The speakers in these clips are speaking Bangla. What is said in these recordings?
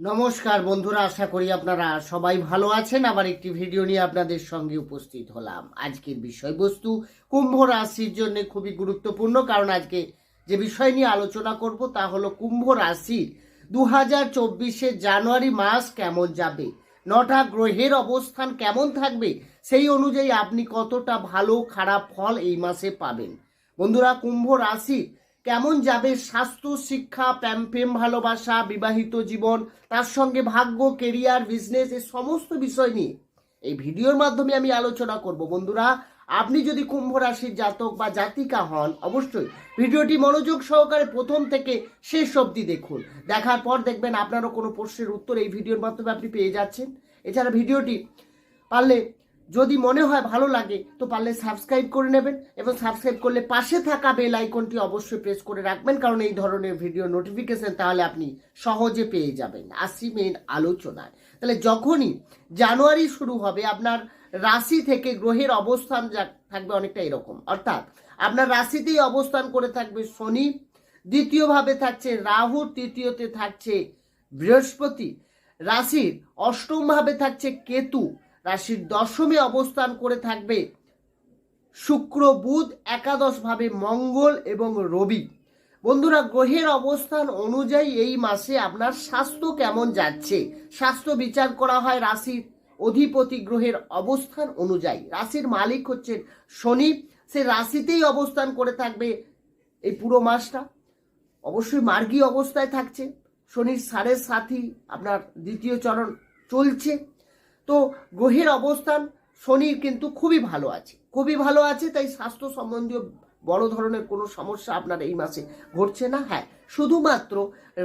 নমস্কার বন্ধুরা, আশা করি আপনারা সবাই ভালো আছেন। আবার একটি ভিডিও নিয়ে আপনাদের সঙ্গে উপস্থিত হলাম। আজকের বিষয়বস্তু, কুম্ভ রাশির জন্য খুবই গুরুত্বপূর্ণ, কারণ আজকে যে বিষয় নিয়ে আলোচনা করব তা হলো কুম্ভ রাশির দু হাজার জানুয়ারি মাস কেমন যাবে, নটা গ্রহের অবস্থান কেমন থাকবে, সেই অনুযায়ী আপনি কতটা ভালো খারাপ ফল এই মাসে পাবেন। বন্ধুরা, কুম্ভ রাশি কেমন যাবে স্বাস্থ্য, শিক্ষা, প্রেম ভালোবাসা, বিবাহিত জীবন, তার সঙ্গে ভাগ্য কেরিয়ার বিজনেস এই সমস্ত বিষয় নিয়ে এই ভিডিওর মাধ্যমে আমি আলোচনা করব। বন্ধুরা, আপনি যদি কুম্ভ রাশির জাতক বা জাতিকা হন, অবশ্যই ভিডিওটি মনোযোগ সহকারে প্রথম থেকে শেষ অবধি দেখুন। দেখার পর দেখবেন আপনারও কোনো প্রশ্নের উত্তর এই ভিডিওর মাধ্যমে আপনি পেয়ে যাচ্ছেন। এছাড়া ভিডিওটি পারলে যদি মনে হয় ভালো লাগে, তো পারলে সাবস্ক্রাইব করে নেবেন এবং সাবস্ক্রাইব করলে পাশে থাকা বেল আইকনটি অবশ্যই প্রেস করে রাখবেন, কারণ এই ধরনের ভিডিও নোটিফিকেশন তাহলে আপনি সহজে পেয়ে যাবেন। আসি মেন আলোচনায়। তাহলে যখনই জানুয়ারি শুরু হবে, আপনার রাশি থেকে গ্রহের অবস্থান যা- থাকবে অনেকটা এরকম। অর্থাৎ আপনার রাশিতেই অবস্থান করে থাকবে শনি, দ্বিতীয়ভাবে থাকছে রাহু, তৃতীয়তে থাকছে বৃহস্পতি। রাশির অষ্টম ভাবে থাকছে কেতু। রাশির দশমে অবস্থান করে থাকবে শুক্র, বুধ, একাদশ ভাবে মঙ্গল এবং রবি। বন্ধুরা, গ্রহের অবস্থান অনুযায়ী এই মাসে আপনার স্বাস্থ্য কেমন যাচ্ছে? স্বাস্থ্য বিচার করা হয় রাশির অধিপতি গ্রহের অবস্থান অনুযায়ী। রাশির মালিক হচ্ছেন শনি। সে রাশিতেই অবস্থান করে থাকবে এই পুরো মাসটা। অবশ্যই মার্গী অবস্থায় থাকছে। শনির সাড়ে সাথী আপনার দ্বিতীয় চরণ চলছে। তো গ্রহের অবস্থান শনির কিন্তু খুবই ভালো আছে। খুবই ভালো আছে, তাই স্বাস্থ্য সম্বন্ধীয় বড় ধরনের কোনো সমস্যা আপনার এই মাসে ঘটছে না? হ্যাঁ শুধুমাত্র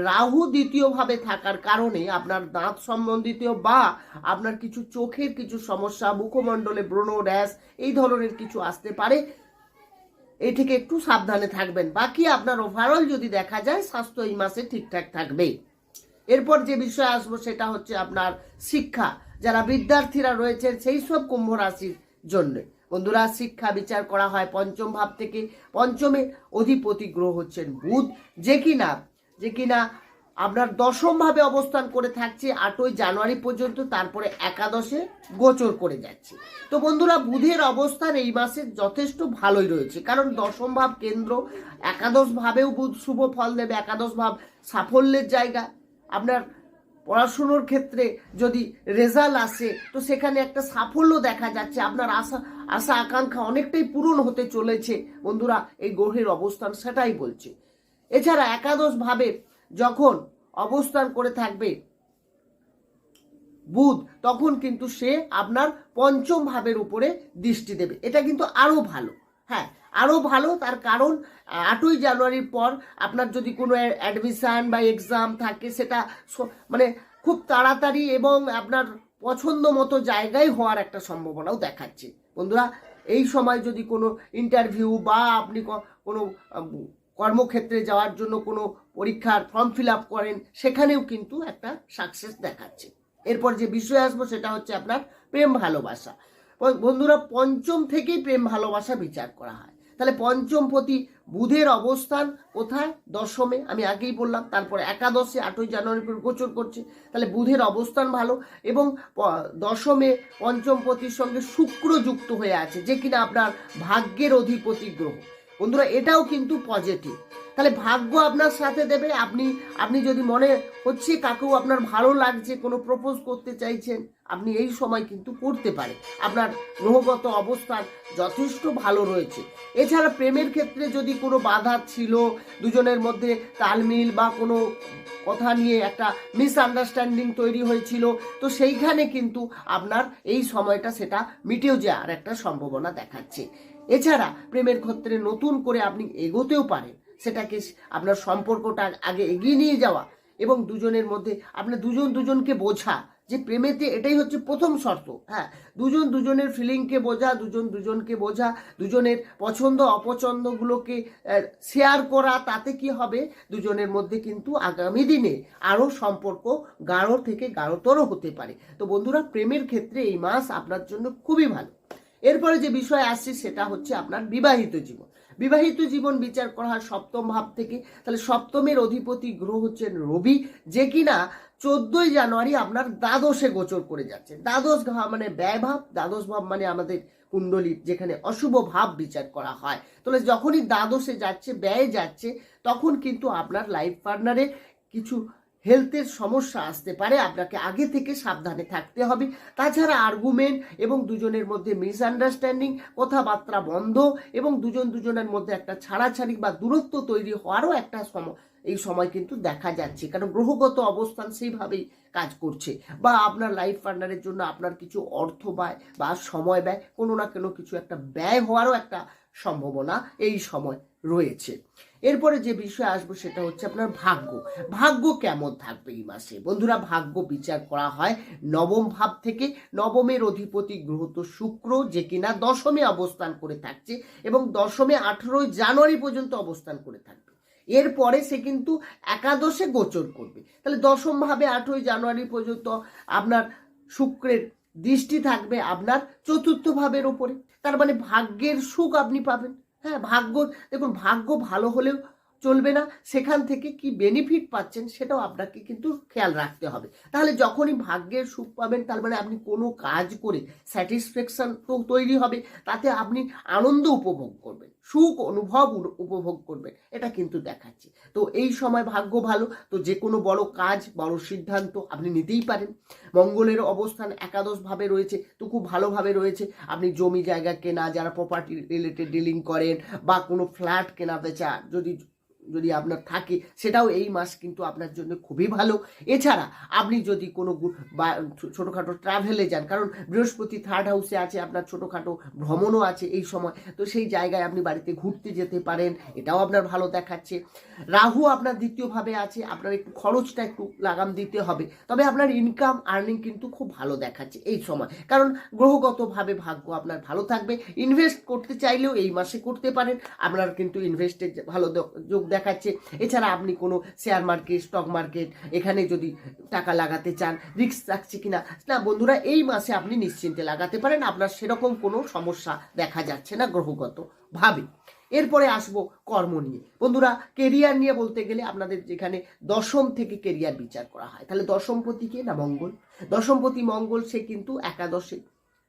রাহু দ্বিতীয়ভাবে থাকার কারণে আপনার দাঁত সম্বন্ধিত বা আপনার কিছু চোখের কিছু সমস্যা, মুখমণ্ডলে ব্রণ, র্যাশ, এই ধরনের কিছু আসতে পারে। এই থেকে একটু সাবধানে থাকবেন। বাকি আপনার ওভারঅল যদি দেখা যায়, স্বাস্থ্য এই মাসে ঠিকঠাক থাকবে। এরপর যে বিষয় আসব সেটা হচ্ছে আপনার শিক্ষা। যারা বিদ্যার্থীরা রয়েছেন সেই সব কুম্ভ রাশির জন্য। বন্ধুরা, শিক্ষা বিচার করা হয় পঞ্চম ভাব থেকে। পঞ্চমে অধিপতি গ্রহ হচ্ছেন বুধ। যে কিনা যে কিনা আপনার দশম ভাবে অবস্থান করে থাকছে, আটই জানুয়ারি পর্যন্ত, তারপরে একাদশে গোচর করে যাচ্ছে। তো বন্ধুরা, বুধের অবস্থান এই মাসে যথেষ্ট ভালোই রয়েছে। কারণ দশম ভাব কেন্দ্র, একাদশ ভাবেও বুধ শুভ ফল দেবে, একাদশ ভাব সাফল্যের জায়গা। আপনার পড়াশুনোর ক্ষেত্রে যদি রেজাল্ট আসে, তো সেখানে একটা সাফল্য দেখা যাচ্ছে। আপনার আশা আশা, আকাঙ্ক্ষা অনেকটাই পূরণ হতে চলেছে। বন্ধুরা, এই গ্রহের অবস্থান সেটাই বলছে। এছাড়া একাদশ ভাবে যখন অবস্থান করে থাকবে বুধ, তখন কিন্তু সে আপনার পঞ্চম ভাবের উপরে দৃষ্টি দেবে। এটা কিন্তু আরও ভালো। হ্যাঁ আরও ভালো, তার কারণ আটই জানুয়ারির পর আপনার যদি কোনো অ্যাডমিশন বা এক্সাম থাকে, সেটা মানে খুব তাড়াতাড়ি এবং আপনার পছন্দ মতো জায়গায় হওয়ার একটা সম্ভাবনাও দেখাচ্ছে। বন্ধুরা, এই সময় যদি কোনো ইন্টারভিউ বা আপনি কোনো কর্মক্ষেত্রে যাওয়ার জন্য কোনো পরীক্ষার ফর্ম ফিল আপ করেন, সেখানেও কিন্তু একটা সাকসেস দেখাচ্ছে। এরপর যে বিষয় আসব, সেটা হচ্ছে আপনার প্রেম ভালোবাসা। বন্ধুরা, পঞ্চম থেকেই প্রেম ভালোবাসা বিচার করা হয়। তাহলে পঞ্চম প্রতি বুধের অবস্থান কোথায়? দশমে, আমি আগেই বললাম, তারপরে একাদশে, আটই জানুয়ারি গোচর করছে। তাহলে বুধের অবস্থান ভালো এবং দশমে পঞ্চম পতির সঙ্গে শুক্র যুক্ত হয়ে আছে, যে কিনা আপনার ভাগ্যের অধিপতি গ্রহ। বন্ধুরা, এটাও কিন্তু পজিটিভ তাহলে ভাগ্য আপনার সাথে দেবে। আপনি আপনি যদি মনে হচ্ছে কাকেও আপনার ভালো লাগছে, কোনো প্রপোজ করতে চাইছেন, আপনি এই সময় কিন্তু করতে পারেন। আপনার গ্রহগত অবস্থান যথেষ্ট ভালো রয়েছে। এছাড়া প্রেমের ক্ষেত্রে যদি কোনো বাধা ছিল, দুজনের মধ্যে তালমিল বা কোনো কথা নিয়ে একটা মিসআন্ডারস্ট্যান্ডিং তৈরি হয়েছিল, তো সেইখানে কিন্তু আপনার এই সময়টা সেটা মিটেও যাওয়ার একটা সম্ভাবনা দেখাচ্ছে। এছাড়া প্রেমের ক্ষেত্রে নতুন করে আপনি এগোতেও পারেন। সেটাকে আপনার সম্পর্কটা আগে এগিয়ে নিয়ে যাওয়া এবং দুজনের মধ্যে আপনার দুজন দুজনকে বোঝা যে প্রেমেতে এটাই হচ্ছে প্রথম শর্ত হ্যাঁ। দুজন দুজনের ফিলিংকে বোঝা, দুজন দুজনকে বোঝা, দুজনের পছন্দ, অপছন্দগুলোকে শেয়ার করা, তাতে কি হবে? দুজনের মধ্যে কিন্তু আগামী দিনে আরও সম্পর্ক গাঢ় থেকে গাঢ়তর হতে পারে। তো বন্ধুরা, প্রেমের ক্ষেত্রে এই মাস আপনার জন্য খুবই ভালো। এরপরে যে বিষয় আসছে সেটা হচ্ছে আপনার বিবাহিত জীবন। বিবাহিত জীবন বিচার করা হয় সপ্তম ভাব থেকে, তাহলে সপ্তমের অধিপতি গ্রহ হচ্ছেন রবি, যে কিনা চোদ্দই জানুয়ারি আপনার দ্বাদশে গোচর করে যাচ্ছে। দ্বাদশ ভাব মানে ব্যয় ভাব, দ্বাদশ ভাব মানে আমাদের কুণ্ডলী, যেখানে অশুভ ভাব বিচার করা হয়। তাহলে যখনই দ্বাদশে যাচ্ছে, ব্যয় যাচ্ছে, তখন কিন্তু আপনার লাইফ পার্টনারে কিছু হেলথের সমস্যা আসতে পারে, আপনাকে আগে থেকে সাবধানে থাকতে হবে। তাছাড়া আর্গুমেন্ট এবং দুজনের মধ্যে মিসআন্ডারস্ট্যান্ডিং কথাবার্তা বন্ধ এবং দুজন দুজনের মধ্যে একটা ছাড়াছাড়ি বা দূরত্ব তৈরি হওয়ারও একটা সময় এই সময় কিন্তু দেখা যাচ্ছে। কারণ গ্রহগত অবস্থান সেইভাবেই কাজ করছে বা আপনার লাইফ পার্টনারের জন্য আপনার কিছু অর্থ ব্যয় বা সময় ব্যয়, কোনো না কোনো কিছু একটা ব্যয় হওয়ারও একটা সম্ভাবনা এই সময় রয়েছে। এরপরে যে বিষয় আসব সেটা হচ্ছে আপনার ভাগ্য। ভাগ্য কেমন থাকবে এই মাসে? বন্ধুরা, ভাগ্য বিচার করা হয় নবম ভাব থেকে। নবমের অধিপতি গ্রহ তো শুক্র, যে কিনা দশমে অবস্থান করে থাকছে এবং দশমে আঠেরোই জানুয়ারি পর্যন্ত অবস্থান করে থাকবে। এরপরে সে কিন্তু একাদশে গোচর করবে। তাহলে দশম ভাবে আঠেরোই জানুয়ারি পর্যন্ত আপনার শুক্রের দৃষ্টি থাকবে আপনার চতুর্থ ভাবের ওপরে। তার মানে ভাগ্যের সুখ আপনি পাবেন। হ্যাঁ ভাগ্য দেখুন ভাগ্য ভালো হলেও চলবে না, সেখান থেকে কি বেনিফিট পাচ্ছেন সেটাও আপনাকে কিন্তু খেয়াল রাখতে হবে। তাহলে যখনই ভাগ্যের সুখ পাবেন, তার মানে আপনি কোনো কাজ করে স্যাটিসফ্যাকশন তৈরি হবে, তাতে আপনি আনন্দ উপভোগ করবেন, সুখ অনুভব উপভোগ করবেন, এটা কিন্তু দেখাচ্ছে। তো এই সময় ভাগ্য ভালো, তো যে কোনো বড় কাজ, বড় সিদ্ধান্ত আপনি নিতেই পারেন। মঙ্গলের অবস্থান একাদশ ভাবে রয়েছে, তো খুব ভালোভাবে রয়েছে। আপনি জমি জায়গা কেনা, যারা প্রপার্টি রিলেটেড ডিলিং করেন বা কোনো ফ্ল্যাট কেনা বেচা যদি যদি আপনার থাকে, সেটাও এই মাস কিন্তু আপনার জন্য খুবই ভালো। এছাড়া আপনি যদি কোনো বা ছোটোখাটো ট্রাভেলে যান, কারণ বৃহস্পতি থার্ড হাউসে আছে, আপনার ছোটোখাটো ভ্রমণও আছে এই সময়, তো সেই জায়গায় আপনি বাড়িতে ঘুরতে যেতে পারেন, এটাও আপনার ভালো দেখাচ্ছে। রাহু আপনার দ্বিতীয়ভাবে আছে, আপনার একটু খরচটা একটু লাগাম দিতে হবে, তবে আপনার ইনকাম আর্নিং কিন্তু খুব ভালো দেখাচ্ছে এই সময়। কারণ গ্রহগতভাবে ভাগ্য আপনার ভালো থাকবে ইনভেস্ট করতে চাইলেও এই মাসে করতে পারেন, আপনার কিন্তু ইনভেস্টের ভালো যোগ দেখাচ্ছে। এছাড়া আপনি কোনো শেয়ার মার্কেট স্টক মার্কেট এখানে যদি টাকা লাগাতে চান রিস্ক থাকছে কিনা, না বন্ধুরা, এই মাসে আপনি নিশ্চিন্তে লাগাতে পারেন, আপনার সেরকম কোনো সমস্যা দেখা যাচ্ছে না গ্রহগত ভাবে। এরপরে আসব কর্ম নিয়ে। বন্ধুরা কেরিয়ার নিয়ে বলতে গেলে আপনাদের যেখানে দশম থেকে কেরিয়ার বিচার করা হয়, তাহলে দশমপতি কে না মঙ্গল? দশমপতি মঙ্গল, সে কিন্তু একাদশে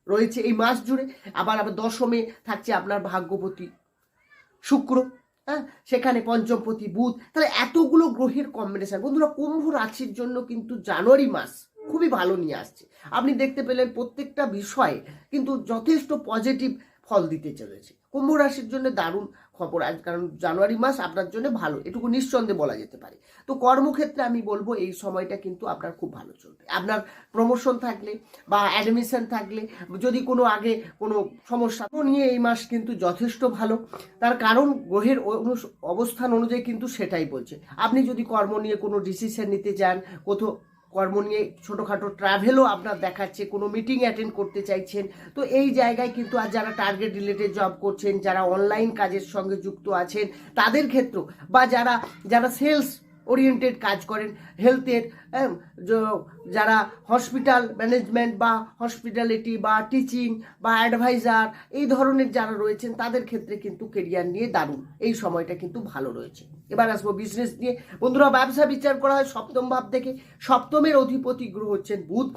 রয়েছে এই মাস জুড়ে। আবার আবার দশমে থাকছে আপনার ভাগ্যপতি শুক্র। হ্যাঁ? সেখানে পঞ্চমপতি বুধ। তাহলে এতগুলো গ্রহের কম্বিনেশন বন্ধুরা, কুম্ভ রাশির জন্য কিন্তু জানুয়ারি মাস খুবই ভালো নিয়ে আসছে। আপনি দেখতে পেলেন প্রত্যেকটা বিষয়ে কিন্তু যথেষ্ট পজিটিভ ফল দিতে চলেছে। কুম্ভ রাশির জন্য দারুণ খবর আজ, কারণ জানুয়ারি মাস আপনার জন্য ভালো, এটুকু নিঃসন্দেহে বলা যেতে পারে। তো কর্মক্ষেত্রে আমি বলব, এই সময়টা কিন্তু আপনার খুব ভালো চলবে। আপনার প্রমোশন থাকলে বা অ্যাডমিশন থাকলে, যদি কোনো আগে কোনো সমস্যা নিয়ে এই মাস কিন্তু যথেষ্ট ভালো। তার কারণ গ্রহের অবস্থান অনুযায়ী কিন্তু সেটাই বলছে। আপনি যদি কর্ম নিয়ে কোনো ডিসিশন নিতে চান, কোথাও কর্ম নিয়ে ছোটোখাটো ট্রাভেলও আপনার দেখাচ্ছে, কোনো মিটিং অ্যাটেন্ড করতে চাইছেন। তো এই জায়গায় কিন্তু আর যারা টার্গেট রিলেটেড জব করছেন, যারা অনলাইন কাজের সঙ্গে যুক্ত আছেন, তাদের ক্ষেত্র বা যারা যারা সেলস ওরিয়েন্টেড কাজ করেন হেলথের যারা হসপিটাল ম্যানেজমেন্ট বা হসপিটালিটি বা টিচিং বা অ্যাডভাইজার এই ধরনের যারা রয়েছেন, তাদের ক্ষেত্রে কিন্তু কেরিয়ার নিয়ে দারুণ। এই সময়টা কিন্তু ভালো রয়েছে। এবার আসব বিজনেস নিয়ে। বন্ধুরা, ব্যবসা বিচার করা হয় সপ্তম ভাব থেকে। সপ্তমের অধিপতি গ্রহ হচ্ছেন বুধ।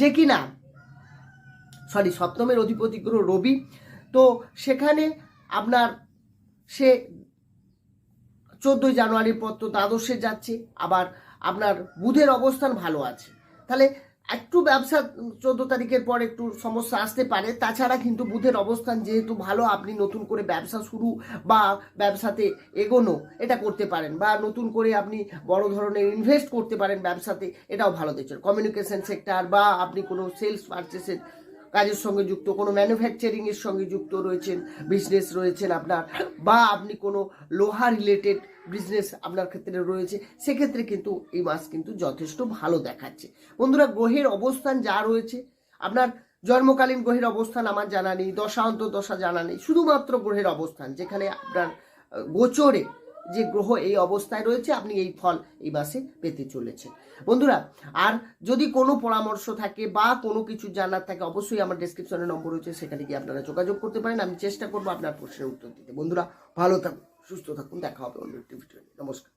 যে কিনা সরি সপ্তমের অধিপতি গ্রহ রবি। তো সেখানে আপনার সে চোদ্দোই জানুয়ারির পর তো দ্বাদশে যাচ্ছে, আবার আপনার বুধের অবস্থান ভালো আছে। তাহলে একটু ব্যবসা, চোদ্দ তারিখের পর একটু সমস্যা আসতে পারে, তাছাড়া কিন্তু বুধের অবস্থান যেহেতু ভালো, আপনি নতুন করে ব্যবসা শুরু বা ব্যবসাতে এগোনো, এটা করতে পারেন, বা নতুন করে আপনি বড় ধরনের ইনভেস্ট করতে পারেন ব্যবসাতে, এটাও ভালো দেখছেন কমিউনিকেশন সেক্টর বা আপনি কোনো সেলস পারচেসের কাজের সঙ্গে যুক্ত, কোনো ম্যানুফ্যাকচারিং এর সঙ্গে যুক্ত রয়েছেন বিজনেস রয়েছেন আপনার, বা আপনি কোনো লোহা রিলেটেড বিজনেস আপনার ক্ষেত্রে রয়েছে, সেক্ষেত্রে কিন্তু এই মাস কিন্তু যথেষ্ট ভালো দেখাচ্ছে। বন্ধুরা গ্রহের অবস্থান যা রয়েছে, আপনার জন্মকালীন গ্রহের অবস্থান আমার জানা নেই, দশা অন্তর দশা জানা নেই, শুধুমাত্র গ্রহের অবস্থান, যেখানে আপনার গোচরে যে গ্রহ এই অবস্থায় রয়েছে, আপনি এই ফল এই মাসে পেতে চলেছেন। বন্ধুরা, আর যদি কোনো পরামর্শ থাকে বা কোনো কিছু জানার থাকে, অবশ্যই আমার ডিসক্রিপশনে নম্বর রয়েছে, সেখানে গিয়ে আপনারা যোগাযোগ করতে পারেন। আমি চেষ্টা করব আপনার প্রশ্নের উত্তর দিতে। বন্ধুরা, ভালো থাকুন, সুস্থ থাকুন, দেখা হবে অন্য একটি ভিডিও নমস্কার।